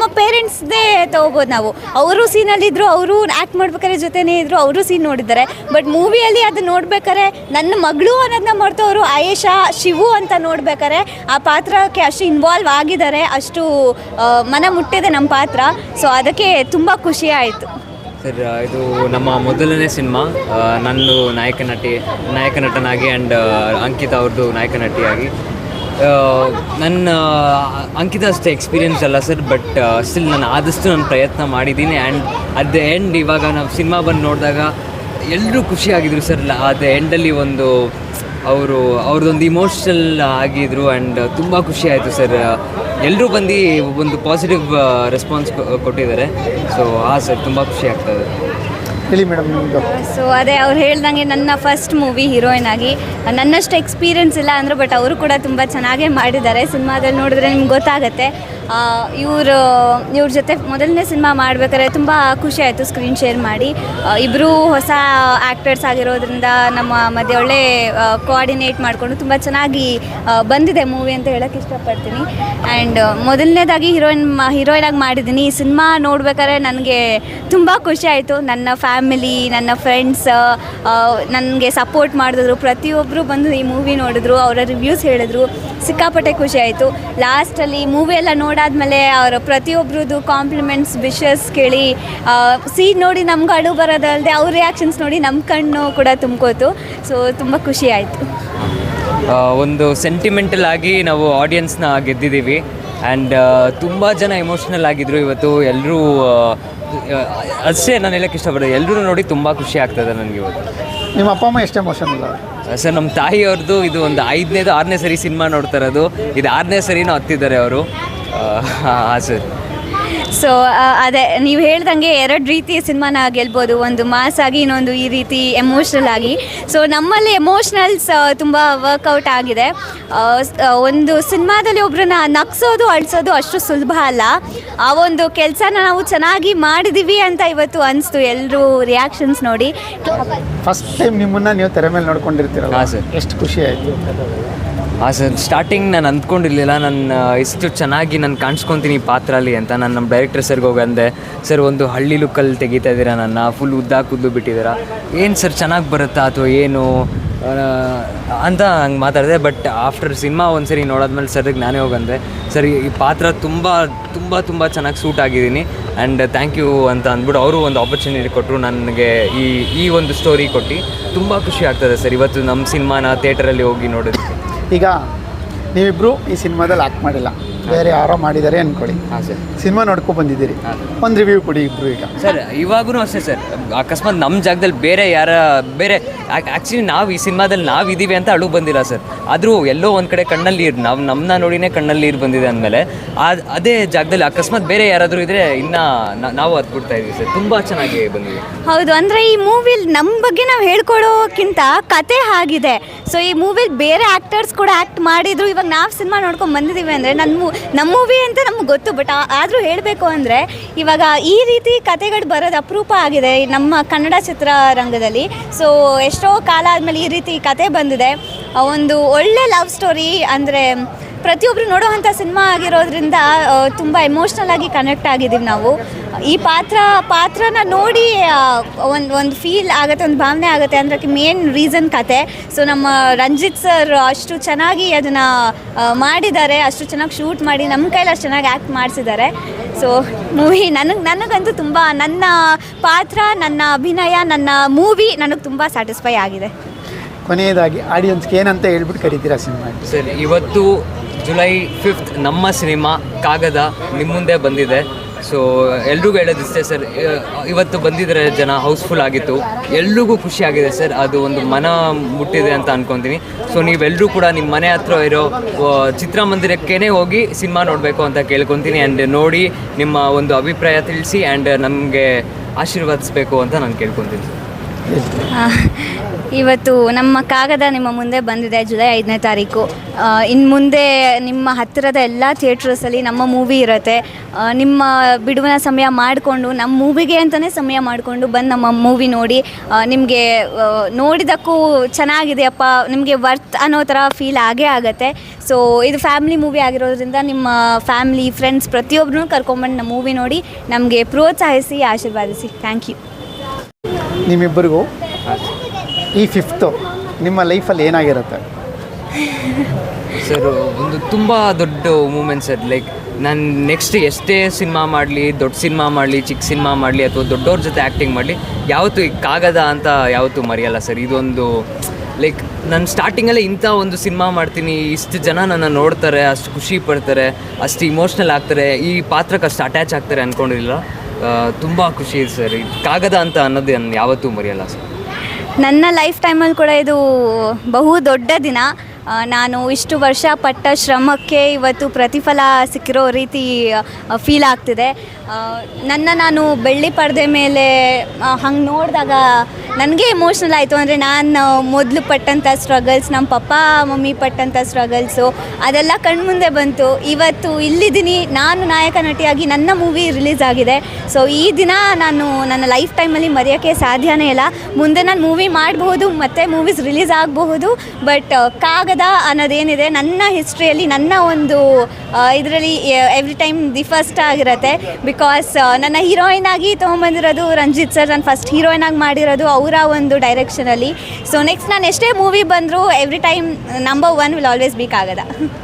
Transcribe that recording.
ನಮ್ಮ ಪೇರೆಂಟ್ಸ್ದೇ ತಗೋಬೋದು ನಾವು. ಅವರು ಸೀನಲ್ಲಿದ್ದರು ಅವರು ಆ್ಯಕ್ಟ್ ಮಾಡ್ಬೇಕಾದ್ರೆ ಜೊತೆನೇ ಇದ್ದರು ಅವರು ಸೀನ್ ನೋಡಿದ್ದಾರೆ. ಬಟ್ ಮೂವಿಯಲ್ಲಿ ಅದು ನೋಡ್ಬೇಕಾದ್ರೆ ನನ್ನ ಮಗಳು ಅನ್ನೋದನ್ನ ಮರೆತು ಅವರು ಆಯೇಷಾ ಶಿವು ಅಂತ ನೋಡ್ಬೇಕಾರೆ ಆ ಪಾತ್ರಕ್ಕೆ ಅಷ್ಟು ಇನ್ವಾಲ್ವ್ ಆಗಿದ್ದಾರೆ, ಅಷ್ಟು ಮನ ಮುಟ್ಟಿದೆ ನಮ್ಮ ಪಾತ್ರ. ಸೊ ಅದಕ್ಕೆ ತುಂಬ ಖುಷಿ ಆಯಿತು. ಸರ್ ಇದು ನಮ್ಮ ಮೊದಲನೇ ಸಿನಿಮಾ ನಂದು ನಾಯಕ ನಟಿ, ನಾಯಕ ನಟನಾಗಿ ಆ್ಯಂಡ್ ಅಂಕಿತಾ ಅವ್ರದ್ದು ನಾಯಕ ನಟಿಯಾಗಿ. ನನ್ನ ಅಂಕಿತ ಅಷ್ಟೇ ಎಕ್ಸ್ಪೀರಿಯನ್ಸ್ ಅಲ್ಲ ಸರ್ ಬಟ್ ಸ್ಟಿಲ್ ನಾನು ಆದಷ್ಟು ನಾನು ಪ್ರಯತ್ನ ಮಾಡಿದ್ದೀನಿ ಆ್ಯಂಡ್ ಅಟ್ ದ ಎಂಡ್ ಇವಾಗ ನಾವು ಸಿನಿಮಾ ಬಂದು ನೋಡಿದಾಗ ಎಲ್ಲರೂ ಖುಷಿಯಾಗಿದ್ರು ಸರ್ ಅದು ಎಂಡಲ್ಲಿ ಒಂದು ಅವರು, ಅವ್ರದ್ದೊಂದು ಇಮೋಷ್ನಲ್ ಆಗಿದ್ರು ಆ್ಯಂಡ್ ತುಂಬ ಖುಷಿ ಆಯಿತು ಸರ್ ಎಲ್ಲರೂ ಬಂದು ಒಂದು ಪಾಸಿಟಿವ್ ರೆಸ್ಪಾನ್ಸ್ ಕೊಟ್ಟಿದ್ದಾರೆ. ಸೊ ಹಾಂ ಸರ್ ತುಂಬ ಖುಷಿ ಆಗ್ತದೆ ಹೇಳಿ ಮೇಡಮ್ ಸೊ ಅದೇ ಅವ್ರು ಹೇಳ್ದಂಗೆ ನನ್ನ ಫಸ್ಟ್ ಮೂವಿ ಹೀರೋಯಿನ್ ಆಗಿ. ನನ್ನಷ್ಟು ಎಕ್ಸ್ಪೀರಿಯನ್ಸ್ ಇಲ್ಲ ಅಂದರು ಬಟ್ ಅವರು ಕೂಡ ತುಂಬ ಚೆನ್ನಾಗೇ ಮಾಡಿದ್ದಾರೆ. ಸಿನಿಮಾದಲ್ಲಿ ನೋಡಿದ್ರೆ ನಿಮ್ಗೆ ಗೊತ್ತಾಗುತ್ತೆ. ಇವರು ಇವ್ರ ಜೊತೆ ಮೊದಲನೇ ಸಿನಿಮಾ ಮಾಡ್ಬೇಕಾದ್ರೆ ತುಂಬ ಖುಷಿ ಆಯಿತು ಸ್ಕ್ರೀನ್ ಶೇರ್ ಮಾಡಿ. ಇಬ್ಬರು ಹೊಸ ಆ್ಯಕ್ಟರ್ಸ್ ಆಗಿರೋದ್ರಿಂದ ನಮ್ಮ ಮಧ್ಯೆ ಒಳ್ಳೆ ಕೋಆರ್ಡಿನೇಟ್ ಮಾಡಿಕೊಂಡು ತುಂಬ ಚೆನ್ನಾಗಿ ಬಂದಿದೆ ಮೂವಿ ಅಂತ ಹೇಳೋಕ್ಕೆ ಇಷ್ಟಪಡ್ತೀನಿ. ಆ್ಯಂಡ್ ಮೊದಲನೇದಾಗಿ ಹೀರೋಯಿನ್ ಹೀರೋಯಿನ್ ಆಗಿ ಮಾಡಿದ್ದೀನಿ. ಈ ಸಿನಿಮಾ ನೋಡ್ಬೇಕಾದ್ರೆ ನನಗೆ ತುಂಬ ಖುಷಿ ಆಯಿತು. ನನ್ನ ಫ್ಯಾಮಿಲಿ ನನ್ನ ಫ್ರೆಂಡ್ಸ್ ನನಗೆ ಸಪೋರ್ಟ್ ಮಾಡಿದ್ರು. ಪ್ರತಿಯೊಬ್ಬರು ಬಂದು ಈ ಮೂವಿ ನೋಡಿದ್ರು, ಅವರ ರಿವ್ಯೂಸ್ ಹೇಳಿದ್ರು. ಸಿಕ್ಕಾಪಟ್ಟೆ ಖುಷಿ ಆಯಿತು. ಲಾಸ್ಟಲ್ಲಿ ಮೂವಿ ಎಲ್ಲ ನೋಡಾದ್ಮೇಲೆ ಅವರ ಪ್ರತಿಯೊಬ್ಬರದ್ದು ಕಾಂಪ್ಲಿಮೆಂಟ್ಸ್ ವಿಶಸ್ ಕೇಳಿ ಸೀನ್ ನೋಡಿ ನಮ್ಗೆ ಅಳು ಬರೋದಲ್ಲದೆ ಅವ್ರ ರಿಯಾಕ್ಷನ್ಸ್ ನೋಡಿ ನಮ್ಮ ಕಣ್ಣು ಕೂಡ ತುಂಬ್ಕೋತು. ಸೊ ತುಂಬ ಖುಷಿ ಆಯಿತು. ಒಂದು ಸೆಂಟಿಮೆಂಟಲ್ ಆಗಿ ನಾವು ಆಡಿಯನ್ಸ್ನ ಗೆದ್ದಿದ್ದೀವಿ. ಆ್ಯಂಡ್ ತುಂಬ ಜನ ಎಮೋಷ್ನಲ್ ಆಗಿದ್ರು ಇವತ್ತು. ಎಲ್ಲರೂ ಅಷ್ಟೇ ನಾನು ಹೇಳಕ್ಕೆ ಇಷ್ಟಪಡೋದು. ಎಲ್ಲರೂ ನೋಡಿ ತುಂಬ ಖುಷಿ ಆಗ್ತದೆ ನನಗೆ ಇವತ್ತು. ನಿಮ್ಮ ಅಪ್ಪ ಅಮ್ಮ ಎಷ್ಟು ಎಮೋಷನ್ ಇಲ್ಲ ಸರ್ ನಮ್ಮ ತಾಯಿಯವ್ರದ್ದು ಇದು ಒಂದು ಐದನೇದು ಆರನೇ ಸರಿ ಸಿನಿಮಾ ನೋಡ್ತಾ ಇರೋದು. ಇದು ಆರನೇ ಸರಿನೂ ಹತ್ತಿದ್ದಾರೆ ಅವರು. ಹಾಂ ಸರ್. ಸೊ ಅದೇ ನೀವು ಹೇಳ್ದಂಗೆ ಎರಡು ರೀತಿಯ ಸಿನಿಮಾನ ಗೆಲ್ಬೋದು. ಒಂದು ಮಾಸ್ ಆಗಿ ಇನ್ನೊಂದು ಈ ರೀತಿ ಎಮೋಷ್ನಲ್ ಆಗಿ. ಸೊ ನಮ್ಮಲ್ಲಿ ಎಮೋಷ್ನಲ್ಸ್ ತುಂಬ ವರ್ಕೌಟ್ ಆಗಿದೆ. ಒಂದು ಸಿನಿಮಾದಲ್ಲಿ ಒಬ್ಬರನ್ನ ನಗ್ಸೋದು ಅಳಿಸೋದು ಅಷ್ಟು ಸುಲಭ ಅಲ್ಲ. ಆ ಒಂದು ಕೆಲಸನ ನಾವು ಚೆನ್ನಾಗಿ ಮಾಡಿದ್ದೀವಿ ಅಂತ ಇವತ್ತು ಅನಿಸ್ತು. ಎಲ್ಲರೂ ರಿಯಾಕ್ಷನ್ಸ್ ನೋಡಿ. ಫಸ್ಟ್ ಟೈಮ್ ನಿಮ್ಮನ್ನ ನೀವು ತೆರೆ ಮೇಲೆ ನೋಡ್ಕೊಂಡಿರ್ತೀರಲ್ಲ ಹಾಂ ಸರ್. ಎಷ್ಟು ಖುಷಿ ಆಯಿತು? ಹಾಂ ಸರ್ ಸ್ಟಾರ್ಟಿಂಗ್ ನಾನು ಅಂದ್ಕೊಂಡಿರಲಿಲ್ಲ ನಾನು ಇಷ್ಟು ಚೆನ್ನಾಗಿ ನಾನು ಕಾಣಿಸ್ಕೊತೀನಿ ಈ ಪಾತ್ರಲ್ಲಿ ಅಂತ ನಾನು ನಮ್ಮ ಡೈರೆಕ್ಟರ್ ಸರ್ಗೆ ಹೋಗಿ ಅಂದೆ ಸರ್ ಒಂದು ಹಳ್ಳಿ ಲುಕ್ಕಲ್ಲಿ ತೆಗಿತಾ ಇದ್ದೀರಾ ನನ್ನ ಫುಲ್ ಉದ್ದ ಕುದ್ದು ಬಿಟ್ಟಿದ್ದೀರಾ? ಏನು ಸರ್ ಚೆನ್ನಾಗಿ ಬರುತ್ತಾ ಅಥವಾ ಏನು? ಅಂತ ಹಂಗೆ ಮಾತಾಡಿದೆ ಬಟ್ ಆಫ್ಟರ್ ಸಿನಿಮಾ ಒಂದ್ಸರಿ ನೋಡಾದ್ಮೇಲೆ ಸರ್ಗೆ ನಾನೇ ಹೋಗಂದೆ ಸರ್, ಈ ಪಾತ್ರ ತುಂಬ ತುಂಬ ತುಂಬ ಚೆನ್ನಾಗಿ ಸೂಟ್ ಆಗಿದ್ದೀನಿ ಆ್ಯಂಡ್ ಥ್ಯಾಂಕ್ ಯು ಅಂತ ಅಂದ್ಬಿಟ್ಟು ಅವರು ಒಂದು ಆಪರ್ಚುನಿಟಿ ಕೊಟ್ಟರು ನನಗೆ ಈ ಈ ಒಂದು ಸ್ಟೋರಿ ಕೊಟ್ಟು ತುಂಬ ಖುಷಿ ಆಗ್ತದೆ ಸರ್. ಇವತ್ತು ನಮ್ಮ ಸಿನಿಮಾನ ಥಿಯೇಟರಲ್ಲಿ ಹೋಗಿ ನೋಡೋದಕ್ಕೆ. ಈಗ ನೀವಿಬ್ಬರು ಈ ಸಿನಿಮಾದಲ್ಲಿ ಆ್ಯಕ್ಟ್ ಮಾಡಿಲ್ಲ. ಬೇರೆ ಯಾರೋ ಮಾಡಿದ್ದಾರೆ ಅನ್ಕೊಳ್ಳಿ. ಹಾಂ ಸರ್. ಸಿನಿಮಾ ನೋಡ್ಕೊ ಬಂದಿದ್ದೀರಿ. ಒಂದು ರಿವ್ಯೂ ಕೊಡಿ ಇಬ್ರು ಈಗ. ಸರ್ ಇವಾಗೂ ಅಷ್ಟೇ ಸರ್. ಅಕಸ್ಮಾತ್ ನಮ್ಮ ಜಾಗದಲ್ಲಿ ಬೇರೆ ಯಾರ ಬೇರೆ ಆ್ಯಕ್ಚುಲಿ ನಾವು ಈ ಸಿನಿಮಾದಲ್ಲಿ ನಾವು ಇದ್ದೀವಿ ಅಂತ ಅಳು ಬಂದಿಲ್ಲ ಸರ್. ಆದರೂ ಎಲ್ಲೋ ಒಂದು ಕಡೆ ಕಣ್ಣಲ್ಲಿ ನೀರು ನಾವು ನಮ್ಮನ್ನ ನೋಡಿನೇ ಕಣ್ಣಲ್ಲಿ ನೀರು ಬಂದಿದೆ ಅಂದಮೇಲೆ ಅದೇ ಜಾಗದಲ್ಲಿ ಅಕಸ್ಮಾತ್ ಬೇರೆ ಯಾರಾದರೂ ಇದ್ದರೆ ಇನ್ನೂ ನಾವು ಅದು ಬಿಡ್ತಾ ಇದ್ದೀವಿ ಸರ್. ತುಂಬ ಚೆನ್ನಾಗಿ ಬಂದಿದೆ. ಹೌದು ಅಂದರೆ ಈ ಮೂವಿಲಿ ನಮ್ಮ ಬಗ್ಗೆ ನಾವು ಹೇಳ್ಕೊಡೋಕ್ಕಿಂತ ಕತೆ ಆಗಿದೆ ಸೊ ಈ ಮೂವಿಲಿ ಬೇರೆ ಆ್ಯಕ್ಟರ್ಸ್ ಕೂಡ ಆ್ಯಕ್ಟ್ ಮಾಡಿದ್ರು. ಇವಾಗ ನಾವು ಸಿನಿಮಾ ನೋಡ್ಕೊಂಡು ಬಂದಿದ್ದೀವಿ ಅಂದರೆ ನನ್ನ ನಮ್ಮ ಮೂವಿ ಅಂತ ನಮ್ಗೆ ಗೊತ್ತು ಬಟ್ ಆದರೂ ಹೇಳಬೇಕು ಅಂದರೆ ಇವಾಗ ಈ ರೀತಿ ಕತೆಗಳು ಬರೋದು ಅಪರೂಪ ಆಗಿದೆ ನಮ್ಮ ಕನ್ನಡ ಚಿತ್ರರಂಗದಲ್ಲಿ. ಸೊ ಎಷ್ಟೋ ಕಾಲ ಆದಮೇಲೆ ಈ ರೀತಿ ಕತೆ ಬಂದಿದೆ. ಒಂದು ಒಳ್ಳೆ ಲವ್ ಸ್ಟೋರಿ ಅಂದರೆ ಪ್ರತಿಯೊಬ್ಬರು ನೋಡುವಂಥ ಸಿನಿಮಾ ಆಗಿರೋದ್ರಿಂದ ತುಂಬ ಎಮೋಷ್ನಲ್ ಆಗಿ ಕನೆಕ್ಟ್ ಆಗಿದ್ದೀವಿ ನಾವು. ಈ ಪಾತ್ರ ಪಾತ್ರನ ನೋಡಿ ಒಂದು ಒಂದು ಫೀಲ್ ಆಗುತ್ತೆ ಒಂದು ಭಾವನೆ ಆಗುತ್ತೆ. ಅದಕ್ಕೆ ಮೇನ್ ರೀಸನ್ ಕತೆ. ಸೊ ನಮ್ಮ ರಂಜಿತ್ ಸರ್ ಅಷ್ಟು ಚೆನ್ನಾಗಿ ಅದನ್ನು ಮಾಡಿದ್ದಾರೆ. ಅಷ್ಟು ಚೆನ್ನಾಗಿ ಶೂಟ್ ಮಾಡಿ ನಮ್ಮ ಕೈಲಿ ಅಷ್ಟು ಚೆನ್ನಾಗಿ ಆ್ಯಕ್ಟ್ ಮಾಡಿಸಿದ್ದಾರೆ. ಸೊ ಮೂವಿ ನನಗೆ ನನಗಂತೂ ತುಂಬ ನನ್ನ ಪಾತ್ರ ನನ್ನ ಅಭಿನಯ ನನ್ನ ಮೂವಿ ನನಗೆ ತುಂಬ ಸ್ಯಾಟಿಸ್ಫೈ ಆಗಿದೆ. ಕೊನೆಯದಾಗಿ ಆಡಿಯನ್ಸ್ಗೆ ಏನಂತ ಹೇಳ್ಬಿಟ್ಟು ಕರಿತೀರಾ ಸಿನಿಮಾ? ಸರಿ ಇವತ್ತು ಜುಲೈ ಫಿಫ್ತ್ ನಮ್ಮ ಸಿನಿಮಾ ಕಾಗದ ನಿಮ್ಮ ಮುಂದೆ ಬಂದಿದೆ. ಸೊ ಎಲ್ರಿಗೂ ಹೇಳೋದಿಷ್ಟೇ ಸರ್ ಇವತ್ತು ಬಂದಿದ್ರೆ ಜನ ಹೌಸ್ಫುಲ್ ಆಗಿತ್ತು. ಎಲ್ರಿಗೂ ಖುಷಿಯಾಗಿದೆ ಸರ್, ಅದು ಒಂದು ಮನ ಮುಟ್ಟಿದೆ ಅಂತ ಅನ್ಕೊತೀನಿ. ಸೊ ನೀವೆಲ್ಲರೂ ಕೂಡ ನಿಮ್ಮ ಮನೆ ಹತ್ರ ಇರೋ ಚಿತ್ರಮಂದಿರಕ್ಕೇ ಹೋಗಿ ಸಿನಿಮಾ ನೋಡಬೇಕು ಅಂತ ಕೇಳ್ಕೊತೀನಿ ಆ್ಯಂಡ್ ನೋಡಿ ನಿಮ್ಮ ಒಂದು ಅಭಿಪ್ರಾಯ ತಿಳಿಸಿ ಆ್ಯಂಡ್ ನಮಗೆ ಆಶೀರ್ವದಿಸ್ಬೇಕು ಅಂತ ನಾನು ಕೇಳ್ಕೊತೀನಿ. ಇವತ್ತು ನಮ್ಮ ಕಾಗದ ನಿಮ್ಮ ಮುಂದೆ ಬಂದಿದೆ, ಜುಲೈ ಐದನೇ ತಾರೀಕು. ಇನ್ನು ಮುಂದೆ ನಿಮ್ಮ ಹತ್ತಿರದ ಎಲ್ಲ ಥಿಯೇಟ್ರಸಲ್ಲಿ ನಮ್ಮ ಮೂವಿ ಇರುತ್ತೆ. ನಿಮ್ಮ ಬಿಡುವಿನ ಸಮಯ ಮಾಡಿಕೊಂಡು, ನಮ್ಮ ಮೂವಿಗೆ ಅಂತಲೇ ಸಮಯ ಮಾಡಿಕೊಂಡು ಬಂದು ನಮ್ಮ ಮೂವಿ ನೋಡಿ ನಿಮಗೆ ನೋಡಿದ್ದಕ್ಕೂ ಚೆನ್ನಾಗಿದೆಯಪ್ಪ ನಿಮಗೆ ವರ್ತ್ ಅನ್ನೋ ಥರ ಫೀಲ್ ಆಗೇ ಆಗುತ್ತೆ. ಸೊ ಇದು ಫ್ಯಾಮಿಲಿ ಮೂವಿ ಆಗಿರೋದ್ರಿಂದ ನಿಮ್ಮ ಫ್ಯಾಮಿಲಿ ಫ್ರೆಂಡ್ಸ್ ಪ್ರತಿಯೊಬ್ಬರೂ ಕರ್ಕೊಂಡ್ಬಂದು ನಮ್ಮ ಮೂವಿ ನೋಡಿ, ನಮಗೆ ಪ್ರೋತ್ಸಾಹಿಸಿ, ಆಶೀರ್ವಾದಿಸಿ. ಥ್ಯಾಂಕ್ ಯು ನಿಮ್ಮಿಬ್ಬರಿಗೂ ಈ ಫಿಫ್ತು ನಿಮ್ಮ ಲೈಫಲ್ಲಿ ಏನಾಗಿರುತ್ತೆ? ಸರ್, ಒಂದು ತುಂಬ ದೊಡ್ಡ ಮೂಮೆಂಟ್ ಸರ್. ಲೈಕ್ ನಾನು ನೆಕ್ಸ್ಟ್ ಎಷ್ಟೇ ಸಿನಿಮಾ ಮಾಡಲಿ, ದೊಡ್ಡ ಸಿನಿಮಾ ಮಾಡಲಿ, ಚಿಕ್ಕ ಸಿನಿಮಾ ಮಾಡಲಿ ಅಥವಾ ದೊಡ್ಡವ್ರ ಜೊತೆ ಆ್ಯಕ್ಟಿಂಗ್ ಮಾಡಲಿ, ಯಾವತ್ತೂ ಕಾಗದ ಅಂತ ಯಾವತ್ತೂ ಮರೆಯಲ್ಲ ಸರ್. ಇದೊಂದು ಲೈಕ್ ನಾನು ಸ್ಟಾರ್ಟಿಂಗಲ್ಲೇ ಇಂಥ ಒಂದು ಸಿನಿಮಾ ಮಾಡ್ತೀನಿ. ಇಷ್ಟು ಜನ ನನ್ನ ನೋಡ್ತಾರೆ, ಅಷ್ಟು ಖುಷಿ ಪಡ್ತಾರೆ, ಅಷ್ಟು ಇಮೋಷ್ನಲ್ ಆಗ್ತಾರೆ. ಈ ಪಾತ್ರಕ್ಕೆ ಅಷ್ಟು ಅಟ್ಯಾಚ್ ಆಗ್ತಾರೆ ಅಂದ್ಕೊಂಡಿರಲಿಲ್ಲ ತುಂಬ ಖುಷಿ ಇದೆ ಸರ್. ಕಾಗದ ಅಂತ ಅನ್ನೋದು ನಾನು ಯಾವತ್ತೂ ಮರೆಯಲ್ಲ ಸರ್. ನನ್ನ ಲೈಫ್ ಟೈಮಲ್ಲಿ ಕೂಡ ಇದು ಬಹು ದೊಡ್ಡ ದಿನ. ನಾನು ಇಷ್ಟು ವರ್ಷ ಪಟ್ಟ ಶ್ರಮಕ್ಕೆ ಇವತ್ತು ಪ್ರತಿಫಲ ಸಿಕ್ಕಿರೋ ರೀತಿ ಫೀಲ್ ಆಗ್ತಿದೆ. ನನ್ನ ನಾನು ಬೆಳ್ಳಿ ಪರದೆ ಮೇಲೆ ಹಂಗೆ ನೋಡಿದಾಗ ನನಗೆ ಇಮೋಷ್ನಲ್ ಆಯಿತು. ಅಂದರೆ ನಾನು ಮೊದಲು ಪಟ್ಟಂಥ ಸ್ಟ್ರಗಲ್ಸ್ ನಮ್ಮ ಪಪ್ಪ, ಮಮ್ಮಿ ಪಟ್ಟಂಥ ಸ್ಟ್ರಗಲ್ಸು ಅದೆಲ್ಲ ಕಣ್ಮುಂದೆ ಬಂತು. ಇವತ್ತು ಇಲ್ಲಿದ್ದೀನಿ, ನಾನು ನಾಯಕ ನಟಿಯಾಗಿ ನನ್ನ ಮೂವಿ ರಿಲೀಸ್ ಆಗಿದೆ. ಸೊ ಈ ದಿನ ನಾನು ನನ್ನ ಲೈಫ್ ಟೈಮಲ್ಲಿ ಮರೆಯೋಕ್ಕೆ ಸಾಧ್ಯನೇ ಇಲ್ಲ. ಮುಂದೆ ನಾನು ಮೂವಿ ಮಾಡಬಹುದು, ಮತ್ತು ಮೂವೀಸ್ ರಿಲೀಸ್ ಆಗಬಹುದು ಬಟ್ ಕಾಗದ ಅನ್ನೋದೇನಿದೆ, ನನ್ನ ಹಿಸ್ಟ್ರಿಯಲ್ಲಿ ನನ್ನ ಒಂದು ಇದರಲ್ಲಿ ಎವ್ರಿ ಟೈಮ್ ದಿ ಫಸ್ಟ್ ಆಗಿರುತ್ತೆ. ಬಿಕಾಸ್ ನನ್ನ ಹೀರೋಯಿನ್ ಆಗಿ ತೊಗೊಂಬಂದಿರೋದು ರಂಜಿತ್ ಸರ್ ನಾನು ಫಸ್ಟ್ ಹೀರೋಯಿನ್ ಆಗಿ ಮಾಡಿರೋದು ಅವರ ಒಂದು ಡೈರೆಕ್ಷನಲ್ಲಿ ಸೊ ನೆಕ್ಸ್ಟ್ ನಾನು ಎಷ್ಟೇ ಮೂವಿ ಬಂದರೂ every time number one will always be ಕಾಗದ.